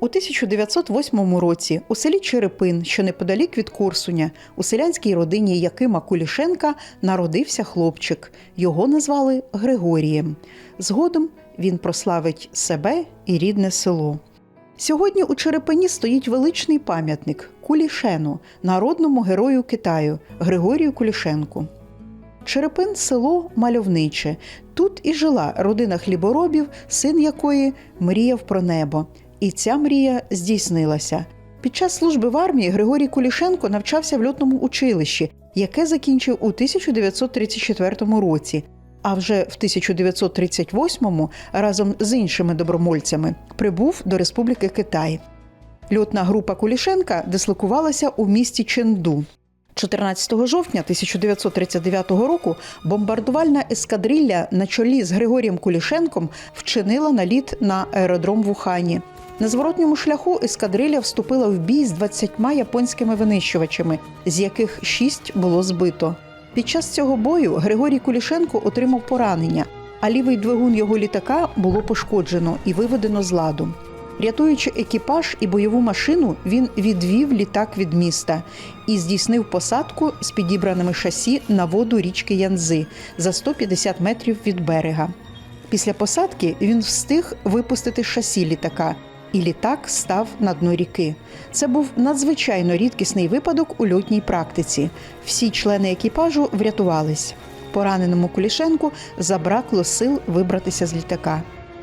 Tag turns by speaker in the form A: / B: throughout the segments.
A: У 1908 році у селі Черепин, що неподалік від Корсуня, у селянській родині Якима Кулішенка народився хлопчик. Його назвали Григорієм. Згодом він прославить себе і рідне село. Сьогодні у Черепині стоїть величний пам'ятник Кулішену, народному герою Китаю Григорію Кулішенку. Черепин село мальовниче. Тут і жила родина хліборобів, син якої мріяв про небо. І ця мрія здійснилася. Під час служби в армії Григорій Кулішенко навчався в льотному училищі, яке закінчив у 1934 році. А вже в 1938-му разом з іншими добромольцями прибув до Республіки Китай. Льотна група Кулішенка дислокувалася у місті Ченду. 14 жовтня 1939 року бомбардувальна ескадрилля на чолі з Григорієм Кулішенком вчинила наліт на аеродром в Ухані. На зворотньому шляху ескадрилля вступила в бій з 20 японськими винищувачами, з яких 6 було збито. Під час цього бою Григорій Кулішенко отримав поранення, а лівий двигун його літака було пошкоджено і виведено з ладу. Рятуючи екіпаж і бойову машину, він відвів літак від міста і здійснив посадку з підібраними шасі на воду річки Янзи за 150 метрів від берега. Після посадки він встиг випустити шасі літака, і літак став на дно ріки. Це був надзвичайно рідкісний випадок у льотній практиці. Всі члени екіпажу врятувались. Пораненому Кулішенку забракло сил вибратися з літака.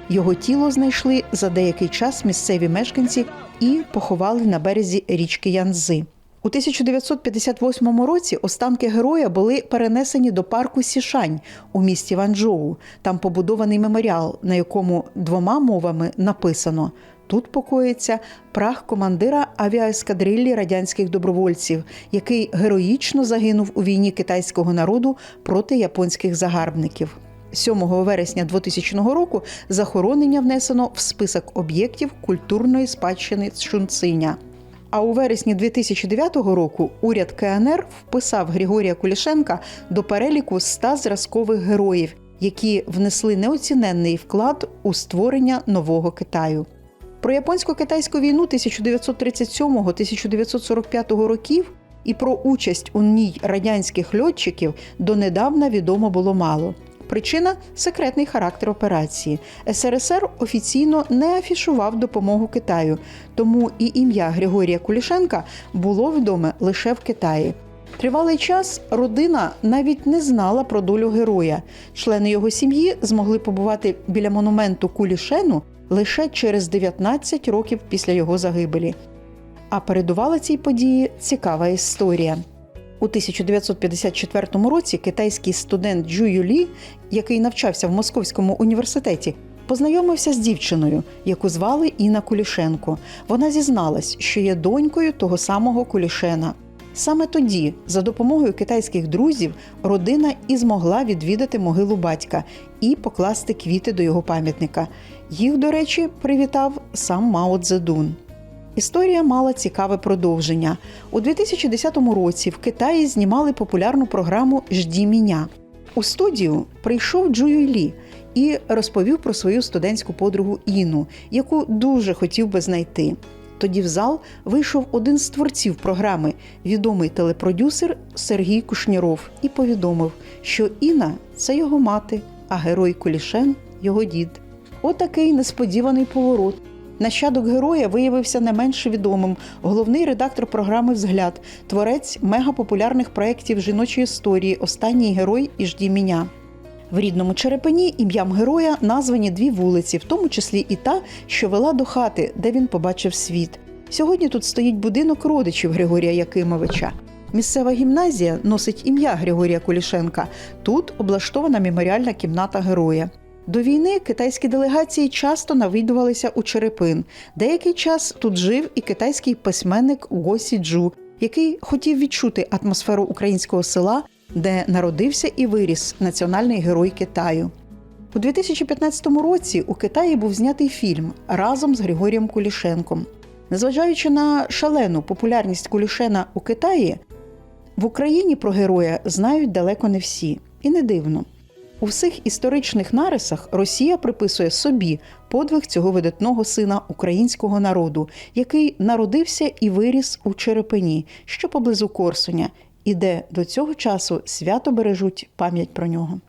A: Його тіло знайшли за деякий час місцеві мешканці і поховали на березі річки Янзи. У 1958 році останки героя були перенесені до парку Сішань у місті Ванчжоу. Там побудований меморіал, на якому двома мовами написано: тут покоїться прах командира авіаескадрилі радянських добровольців, який героїчно загинув у війні китайського народу проти японських загарбників. 7 вересня 2000 року захоронення внесено в список об'єктів культурної спадщини Шунциня. А у вересні 2009 року уряд КНР вписав Григорія Кулішенка до переліку 100 зразкових героїв, які внесли неоціненний вклад у створення нового Китаю. Про японсько-китайську війну 1937-1945 років і про участь у ній радянських льотчиків донедавна відомо було мало. Причина секретний характер операції. СРСР офіційно не афішував допомогу Китаю, тому і ім'я Григорія Кулішенка було відоме лише в Китаї. Тривалий час родина навіть не знала про долю героя. Члени його сім'ї змогли побувати біля монументу Кулішену лише через 19 років після його загибелі. А передувала цій події цікава історія. У 1954 році китайський студент Джу Юлі, який навчався в Московському університеті, познайомився з дівчиною, яку звали Інна Кулішенко. Вона зізналась, що є донькою того самого Кулішена. Саме тоді, за допомогою китайських друзів, родина і змогла відвідати могилу батька і покласти квіти до його пам'ятника. Їх, до речі, привітав сам Мао Цзедун. Історія мала цікаве продовження. У 2010 році в Китаї знімали популярну програму Жді міня. У студію прийшов Джу Юйлі і розповів про свою студентську подругу Іну, яку дуже хотів би знайти. Тоді в зал вийшов один з творців програми, відомий телепродюсер Сергій Кушніров, і повідомив, що Інна це його мати, а герой Кулішен його дід. Отакий несподіваний поворот. Нащадок героя виявився не менш відомим. Головний редактор програми Взгляд, творець мегапопулярних проєктів жіночої історії Останній герой і жді міня. В рідному Черепені ім'ям героя названі дві вулиці, в тому числі і та, що вела до хати, де він побачив світ. Сьогодні тут стоїть будинок родичів Григорія Якимовича. Місцева гімназія носить ім'я Григорія Кулішенка. Тут облаштована меморіальна кімната героя. До війни китайські делегації часто навідувалися у Черепин. Деякий час тут жив і китайський письменник Го Сіджу, який хотів відчути атмосферу українського села, де народився і виріс національний герой Китаю. У 2015 році у Китаї був знятий фільм разом з Григорієм Кулішенком. Незважаючи на шалену популярність Кулішена у Китаї, в Україні про героя знають далеко не всі, і не дивно. У всіх історичних нарисах Росія приписує собі подвиг цього видатного сина українського народу, який народився і виріс у Черепині, що поблизу Корсуня, і де до цього часу свято бережуть пам'ять про нього.